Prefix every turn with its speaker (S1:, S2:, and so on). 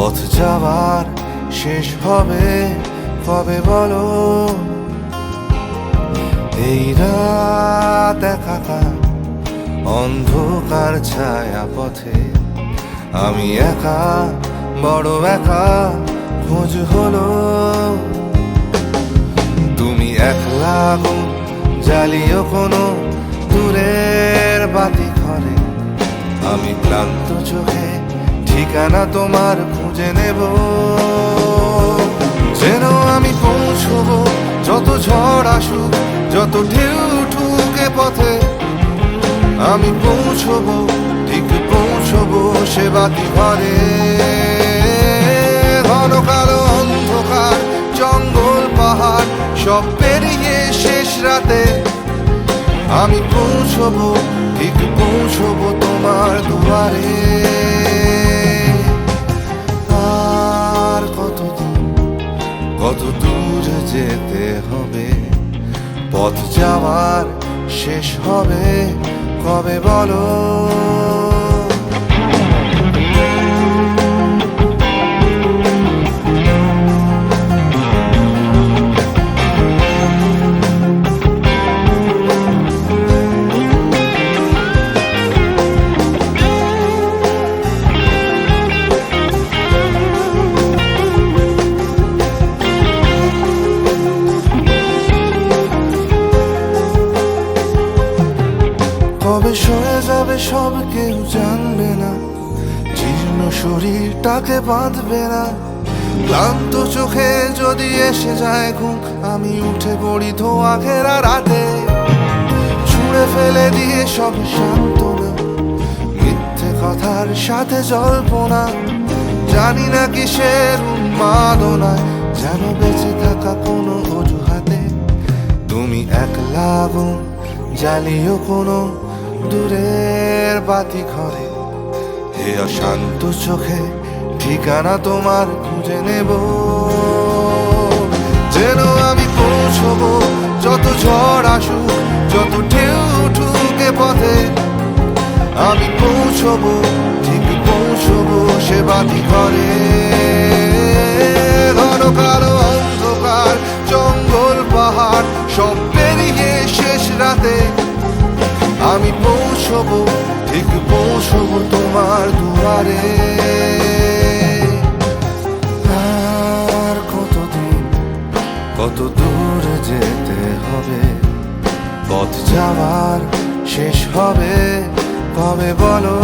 S1: পথ যাওয়ার শেষ হবে কবে বলো? এই রাত একাকা অন্ধকার ছায়া পথে আমি একা, বড় একা, খোঁজ হলো। তুমি একলা আগুন জ্বালিও কোনো দূরের বাতি ঘরে। আমি ক্লান্ত চোখে ঠিকানা তোমার খুঁজে নেব। যেন আমি পৌঁছবো, যত ঝড় আসুক, যত ঢেউ ঠুকে পথে। আমি পৌঁছবো, ঠিক পৌঁছবো সে বাতি ঘরে। অন্ধকার, জঙ্গল, পাহাড়, সব পেরিয়ে শেষ রাতে। আমি পৌঁছবো, ঠিক পৌঁছবো তোমার দুয়ারে। কতদিন কত দূর যেতে হবে? পথ যাওয়ার শেষ হবে কবে বলো? যাবে সব কেউ জানবে না। জীর্ণ শরীরটাকে বাঁধবে না। ক্লান্ত চোখে যদি এসে যায় ঘুম, আমি উঠে পড়ি ধোয়া ঘেরা রাতে। ছুঁড়ে ফেলে দিয়ে সব সান্ত্বনা। মিথ্যে কথার সাথে জল্পনা। জানি না কিসের উন্মাদনায় যেন বেঁচে থাকা কোনো অজুহাতে। তুমি একলা আগুন জ্বালিও কোনো দূরের বাতি ঘরে। হে অশান্ত চোখে ঠিকানা তোমার খুঁজে নেব। যেন আমি পৌঁছবো যত ঝড় আসুক, যত ঢেউ উঠুক এ পথে। আমি পৌঁছবো, ঠিক পৌঁছবো সে বাতি ঘরে। পৌঁছবো ঠিক পৌঁছব তোমার দুয়ারে। আর কতদিন, কত দূর যেতে হবে? পথ যাওয়ার শেষ হবে, কবে বলো?